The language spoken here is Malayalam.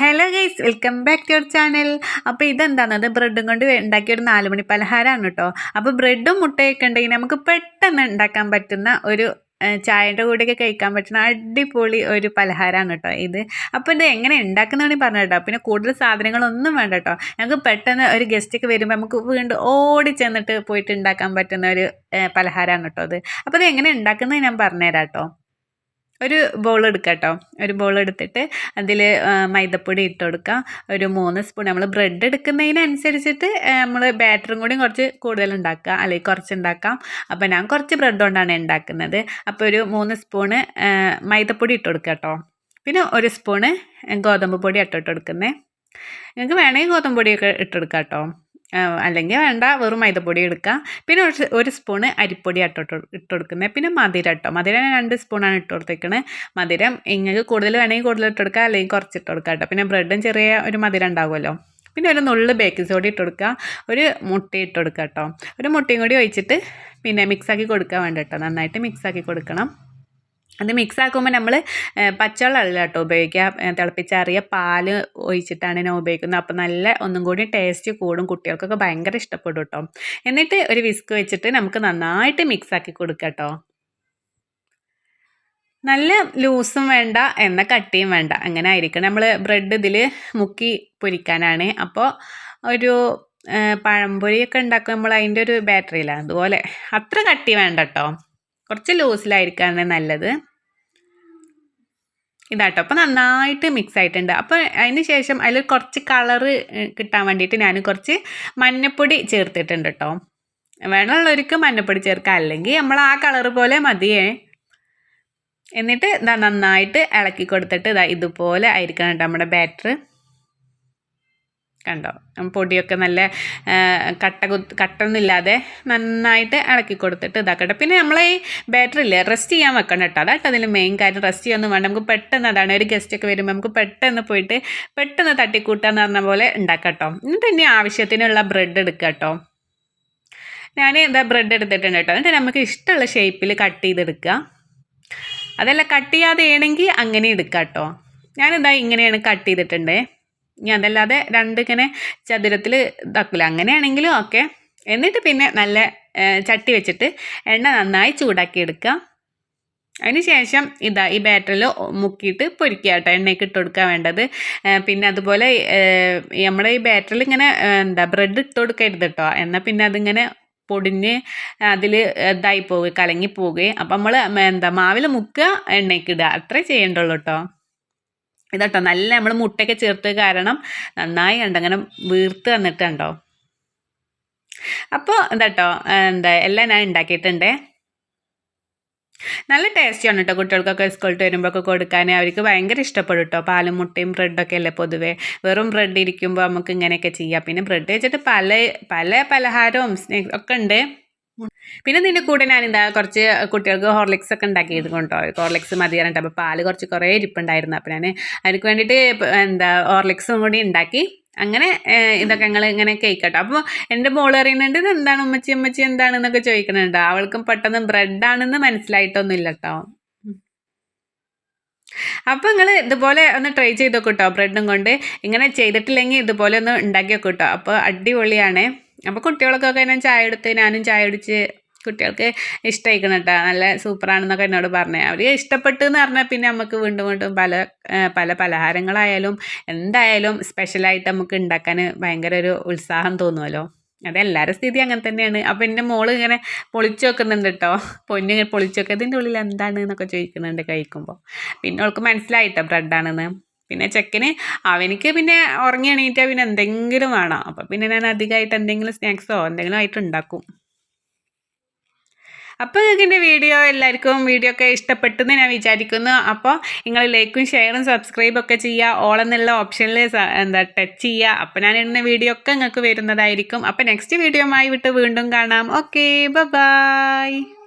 Hello guys welcome back to your channel അപ്പോൾ ഇതെന്താണ്? അത് ബ്രെഡും കൊണ്ട് ഉണ്ടാക്കിയ ഒരു നാലുമണി പലഹാരമാണ് കേട്ടോ അപ്പോൾ ബ്രെഡും മുട്ടയൊക്കെ ഉണ്ടെങ്കിൽ നമുക്ക് പെട്ടെന്ന് ഉണ്ടാക്കാൻ പറ്റുന്ന ഒരു ചായന്റെ കൂടെയൊക്കെ കഴിക്കാൻ പറ്റുന്ന അടിപൊളി ഒരു പലഹാരമാണ് കേട്ടോ ഇത്. അപ്പോൾ ഇത് എങ്ങനെ ഉണ്ടാക്കുന്നതാണ് പറഞ്ഞു കേട്ടോ പിന്നെ കൂടുതൽ സാധനങ്ങളൊന്നും വേണ്ട കേട്ടോ ഞങ്ങൾക്ക് പെട്ടെന്ന് ഒരു ഗസ്റ്റൊക്കെ വരുമ്പോൾ നമുക്ക് വീണ്ടും ഓടി ചെന്നിട്ട് പോയിട്ട് ഉണ്ടാക്കാൻ പറ്റുന്ന ഒരു പലഹാരമാണ് കേട്ടോ അത് അപ്പോൾ ഇത് എങ്ങനെ ഉണ്ടാക്കുന്നത് ഞാൻ പറഞ്ഞുതരാം കേട്ടോ ഒരു ബൗൾ എടുക്കുക കേട്ടോ ഒരു ബൗൾ എടുത്തിട്ട് അതിൽ മൈദപ്പൊടി ഇട്ട് കൊടുക്കുക ഒരു മൂന്ന് സ്പൂൺ നമ്മൾ ബ്രെഡ് എടുക്കുന്നതിനനുസരിച്ചിട്ട് നമ്മൾ ബാറ്ററും കൂടി കുറച്ച് കൂടുതൽ ഉണ്ടാക്കുക അല്ലെങ്കിൽ കുറച്ച് ഉണ്ടാക്കാം. അപ്പോൾ ഞാൻ കുറച്ച് ബ്രെഡ് കൊണ്ടാണ് ഉണ്ടാക്കുന്നത്. അപ്പോൾ ഒരു മൂന്ന് സ്പൂണ് മൈദപ്പൊടി ഇട്ട് കൊടുക്കുക കേട്ടോ പിന്നെ ഒരു സ്പൂണ് ഗോതമ്പ് പൊടി ഇട്ടിട്ട് കൊടുക്കുന്നത് നിങ്ങൾക്ക് വേണമെങ്കിൽ ഗോതമ്പ് പൊടിയൊക്കെ ഇട്ടെടുക്കാം കേട്ടോ അല്ലെങ്കിൽ വേണ്ട വെറും മൈദപ്പൊടി എടുക്കുക പിന്നെ ഒരു ഒരു സ്പൂണ് അരിപ്പൊടി ഇട്ട് കൊടുക്കുന്നത് പിന്നെ മധുരം ഇട്ടോ മധുരം രണ്ട് സ്പൂണാണ് ഇട്ട് കൊടുത്തേക്കണത് മധുരം ഇങ്ങനെ കൂടുതൽ വേണമെങ്കിൽ കൂടുതൽ ഇട്ട് കൊടുക്കുക അല്ലെങ്കിൽ കുറച്ച് ഇട്ട് കൊടുക്കുക കേട്ടോ. പിന്നെ ബ്രെഡും ചെറിയ ഒരു മധുരം ഉണ്ടാവുമല്ലോ. പിന്നെ ഒരു നുള്ളു ബേക്കിംഗ് സോഡ ഇട്ട് കൊടുക്കുക. ഒരു മുട്ട ഇട്ട് കൊടുക്കുക കേട്ടോ. ഒരു മുട്ടയും കൂടി ഒഴിച്ചിട്ട് പിന്നെ മിക്സാക്കി കൊടുക്കാൻ വേണ്ട കേട്ടോ. നന്നായിട്ട് മിക്സാക്കി കൊടുക്കണം. അത് മിക്സ് ആക്കുമ്പോൾ നമ്മൾ പച്ചവെള്ളമല്ല കേട്ടോ ഉപയോഗിക്കുക. തിളപ്പിച്ചാറിയ പാൽ ഒഴിച്ചിട്ടാണ് ഞാൻ ഉപയോഗിക്കുന്നത്. അപ്പോൾ നല്ല ഒന്നും കൂടി ടേസ്റ്റ് കൂടും. കുട്ടികൾക്കൊക്കെ ഭയങ്കര ഇഷ്ടപ്പെടും കേട്ടോ. എന്നിട്ട് ഒരു വിസ്ക് വെച്ചിട്ട് നമുക്ക് നന്നായിട്ട് മിക്സ് ആക്കി കൊടുക്കുക കേട്ടോ. നല്ല ലൂസും വേണ്ട എന്ന കട്ടിയും വേണ്ട. അങ്ങനെ ആയിരിക്കണം. നമ്മൾ ബ്രെഡ് ഇതിൽ മുക്കി പൊരിക്കാനാണ്. അപ്പോൾ ഒരു പഴംപൊരിയൊക്കെ ഉണ്ടാക്കുമ്പോൾ നമ്മൾ അതിന്റെ ഒരു ബാറ്ററിയിലാണ് അതുപോലെ അത്ര കട്ടി വേണ്ട കേട്ടോ. കുറച്ച് ലൂസിലായിരിക്കാണ് നല്ലത്. ഇതാട്ടോ. അപ്പോൾ നന്നായിട്ട് മിക്സ് ആയിട്ടുണ്ട്. അപ്പോൾ അതിന് ശേഷം അതിൽ കുറച്ച് കളറ് കിട്ടാൻ വേണ്ടിയിട്ട് ഞാൻ കുറച്ച് മഞ്ഞപ്പൊടി ചേർത്തിട്ടുണ്ട് കേട്ടോ വേണമുള്ളവർക്ക് മഞ്ഞപ്പൊടി ചേർക്കാം. അല്ലെങ്കിൽ നമ്മൾ ആ കളർ പോലെ മതിയേ. എന്നിട്ട് ഇതാ നന്നായിട്ട് ഇളക്കി കൊടുത്തിട്ട് ഇതാ ഇതുപോലെ ആയിരിക്കണം കേട്ടോ നമ്മുടെ ബാറ്റർ കണ്ടോ? പൊടിയൊക്കെ നല്ല കട്ട കുത്ത് നന്നായിട്ട് ഇളക്കി കൊടുത്തിട്ട് ഇതാക്കട്ടെ പിന്നെ നമ്മൾ ഈ ബാറ്ററില്ലേ റെസ്റ്റ് ചെയ്യാൻ വെക്കണം കേട്ടോ. അതാട്ടോ അതിൽ മെയിൻ കാര്യം റെസ്റ്റ് ചെയ്യാനൊന്നും വേണ്ട. നമുക്ക് പെട്ടെന്ന് അതാണ് ഒരു ഗസ്റ്റൊക്കെ വരുമ്പോൾ നമുക്ക് പെട്ടെന്ന് പോയിട്ട് പെട്ടെന്ന് തട്ടിക്കൂട്ടാന്ന് പറഞ്ഞ പോലെ ഉണ്ടാക്കട്ടോ എന്നിട്ട് ഇനി ആവശ്യത്തിനുള്ള ബ്രെഡ് എടുക്കുക കേട്ടോ. ഞാൻ എന്താ ബ്രെഡ് എടുത്തിട്ടുണ്ട് കേട്ടോ. എന്നിട്ട് നമുക്ക് ഇഷ്ടമുള്ള ഷേപ്പിൽ കട്ട് ചെയ്തെടുക്കുക. അതല്ല കട്ട് ചെയ്യാതെ ആണെങ്കിൽ അങ്ങനെ എടുക്കാം കേട്ടോ. ഞാനിതാ ഇങ്ങനെയാണ് കട്ട് ചെയ്തിട്ടുണ്ടേ. ഇനി അതല്ലാതെ രണ്ടിങ്ങനെ ചതുരത്തിൽ ഇതാക്കില്ല അങ്ങനെയാണെങ്കിലും ഓക്കെ എന്നിട്ട് പിന്നെ നല്ല ചട്ടി വെച്ചിട്ട് എണ്ണ നന്നായി ചൂടാക്കി എടുക്കുക അതിന് ശേഷം ഇതാ ഈ ബാറ്ററിൽ മുക്കിയിട്ട് പൊരിക്കുക കേട്ടോ. എണ്ണയ്ക്ക് ഇട്ട് കൊടുക്കാൻ വേണ്ടത്. പിന്നെ അതുപോലെ നമ്മുടെ ഈ ബാറ്ററിൽ ഇങ്ങനെ എന്താ ബ്രെഡ് ഇട്ട് കൊടുക്കരുത് കേട്ടോ. എന്നാൽ പിന്നെ അതിങ്ങനെ പൊടിഞ്ഞ് അതിൽ ഇതായി പോവുക കലങ്ങി പോവുകയും. അപ്പം നമ്മൾ എന്താ മാവിൽ മുക്കുക എണ്ണയ്ക്ക് ഇടുക. അത്രേ ചെയ്യേണ്ടുള്ളൂ കേട്ടോ. ഇതട്ടോ നല്ല നമ്മൾ മുട്ടയൊക്കെ ചേർത്ത് കാരണം നന്നായി ഉണ്ട് അങ്ങനെ വീർത്ത് വന്നിട്ടുണ്ടോ? അപ്പോൾ ഇതട്ടോ എന്താ എല്ലാം ഞാൻ ഉണ്ടാക്കിയിട്ടുണ്ട്. നല്ല ടേസ്റ്റിയാണ് കേട്ടോ കുട്ടികൾക്കൊക്കെ സ്കൂളിൽ വരുമ്പോഴൊക്കെ കൊടുക്കാൻ അവർക്ക് ഭയങ്കര ഇഷ്ടപ്പെടും കേട്ടോ പാലും മുട്ടയും ബ്രെഡൊക്കെ അല്ലേ പൊതുവേ. വെറും ബ്രെഡ് ഇരിക്കുമ്പോൾ നമുക്ക് ഇങ്ങനെയൊക്കെ ചെയ്യാം. പിന്നെ ബ്രെഡ് വെച്ചിട്ട് പല പല പലഹാരവും സ്നാക്സ് ഒക്കെ ഉണ്ട്. പിന്നെ നിന്റെ കൂടെ ഞാൻ എന്താ കുറച്ച് കുട്ടികൾക്ക് ഹോർലിക്സ് ഒക്കെ ഉണ്ടാക്കിയത് കൊണ്ടോ? ഹോർലിക്സ് മതി പറഞ്ഞിട്ട്. അപ്പോൾ പാൽ കുറച്ച് കുറേ ഇരിപ്പുണ്ടായിരുന്നു. അപ്പോൾ ഞാൻ അതിനു വേണ്ടിയിട്ട് എന്താ ഹോർലിക്സും കൂടി ഉണ്ടാക്കി. അങ്ങനെ ഇതൊക്കെ ഞങ്ങൾ ഇങ്ങനെ കേൾക്കട്ടോ അപ്പോൾ എന്റെ മോൾ അറിയുന്നുണ്ട് ഇത് എന്താണ് ഉമ്മച്ചി ഉമ്മച്ചി എന്താണെന്നൊക്കെ ചോദിക്കുന്നുണ്ട്. അവൾക്കും പെട്ടെന്ന് ബ്രെഡ് ബ്രെഡാണെന്ന് മനസ്സിലായിട്ടൊന്നുമില്ല കേട്ടോ അപ്പോൾ നിങ്ങൾ ഇതുപോലെ ഒന്ന് ട്രൈ ചെയ്ത് നോക്കൂട്ടോ ബ്രെഡും കൊണ്ട്. ഇങ്ങനെ ചെയ്തിട്ടില്ലെങ്കിൽ ഇതുപോലെ ഒന്ന് ഉണ്ടാക്കി നോക്കൂട്ടോ അപ്പോൾ അടിപൊളിയാണ്. അപ്പോൾ കുട്ടികൾക്കൊക്കെ ഞാൻ ചായ എടുത്ത് ഞാനും ചായ കുടിച്ച് കുട്ടികൾക്ക് ഇഷ്ടമായിരിക്കണം കേട്ടോ നല്ല സൂപ്പറാണെന്നൊക്കെ എന്നോട് പറഞ്ഞേ. അവർ ഇഷ്ടപ്പെട്ടു എന്ന് പറഞ്ഞാൽ പിന്നെ നമുക്ക് വീണ്ടും വീണ്ടും പല പല പലഹാരങ്ങളായാലും എന്തായാലും സ്പെഷ്യലായിട്ട് നമുക്ക് ഉണ്ടാക്കാൻ ഭയങ്കര ഒരു ഉത്സാഹം തോന്നുമല്ലോ അതെല്ലാവരുടെ സ്ഥിതി അങ്ങനെ തന്നെയാണ്. അപ്പോൾ എന്റെ മോൾ ഇങ്ങനെ പൊളിച്ചു വെക്കുന്നുണ്ട് കേട്ടോ പൊന്നിങ്ങനെ പൊളിച്ചു വെക്കുക ഇതിന്റെ ഉള്ളിൽ എന്താണ് എന്നൊക്കെ ചോദിക്കുന്നുണ്ട് കഴിക്കുമ്പോൾ പിന്നെ അവൾക്ക് മനസ്സിലായിട്ടോ ബ്രെഡാണെന്ന്. പിന്നെ ചെക്കന് അവനിക്ക് പിന്നെ ഉറങ്ങി എണീറ്റാൽ പിന്നെ എന്തെങ്കിലും വേണം. അപ്പം പിന്നെ ഞാൻ അധികമായിട്ട് എന്തെങ്കിലും സ്നാക്സോ എന്തെങ്കിലും ആയിട്ട് ഉണ്ടാക്കും. അപ്പോൾ നിങ്ങൾക്ക് എന്റെ വീഡിയോ എല്ലാവർക്കും വീഡിയോ ഒക്കെ ഇഷ്ടപ്പെട്ടെന്ന് ഞാൻ വിചാരിക്കുന്നു. അപ്പോൾ നിങ്ങൾ ലൈക്കും ഷെയറും സബ്സ്ക്രൈബും ഒക്കെ ചെയ്യുക. ഓൾ എന്നുള്ള ഓപ്ഷനിൽ എന്താ ടച്ച് ചെയ്യുക. അപ്പോൾ ഞാൻ ഇടുന്ന വീഡിയോ ഒക്കെ നിങ്ങൾക്ക് വരുന്നതായിരിക്കും. അപ്പോൾ നെക്സ്റ്റ് വീഡിയോ ആയി വിട്ട് വീണ്ടും കാണാം. Okay bye